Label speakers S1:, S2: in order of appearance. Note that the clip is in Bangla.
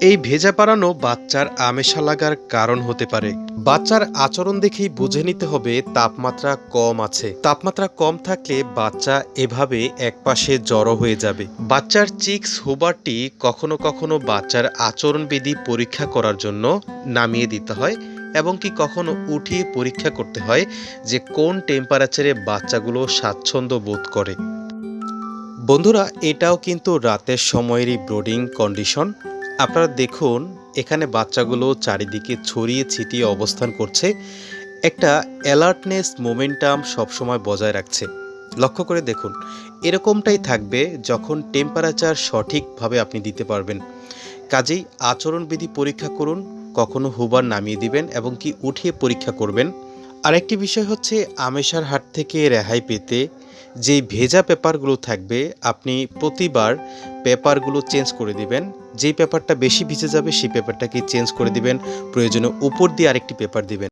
S1: এই ভেজা পারানো বাচ্চার আমেশা লাগার কারণ হতে পারে। বাচ্চার আচরণ দেখেই বুঝে নিতে হবে তাপমাত্রা কম আছে। তাপমাত্রা কম থাকলে বাচ্চা এভাবে একপাশে জড়ো হয়ে যাবে। বাচ্চার চিক্স হুবারটি কখনো কখনো বাচ্চার আচরণবিধি পরীক্ষা করার জন্য নামিয়ে দিতে হয় এবং কি কখনো উঠিয়ে পরীক্ষা করতে হয় যে কোন টেম্পারেচারে বাচ্চাগুলো স্বাচ্ছন্দ্য বোধ করে। বন্ধুরা, এটাও কিন্তু রাতের সময়েরই ব্রোডিং কন্ডিশন আপনারা দেখুন, এখানে বাচ্চাগুলো চারিদিকে ছড়িয়ে ছিটিয়ে অবস্থান করছে। একটা অ্যালার্টনেস মোমেন্টাম সবসময় বজায় রাখছে। লক্ষ্য করে দেখুন, এরকমটাই থাকবে যখন টেম্পারেচার সঠিকভাবে আপনি দিতে পারবেন। কাজেই আচরণবিধি পরীক্ষা করুন, কখনো হুবার নামিয়ে দিবেন এবং কি উঠিয়ে পরীক্ষা করবেন। আরেকটি বিষয় হচ্ছে, আমেশার হাট থেকে রেহাই পেতে যেই ভেজা পেপারগুলো থাকবে, আপনি প্রতিবার পেপারগুলো চেঞ্জ করে দিবেন। যেই পেপারটা বেশি ভিজে যাবে, সেই পেপারটাকে চেঞ্জ করে দিবেন। প্রয়োজনে উপর দিয়ে আরেকটি পেপার দিবেন।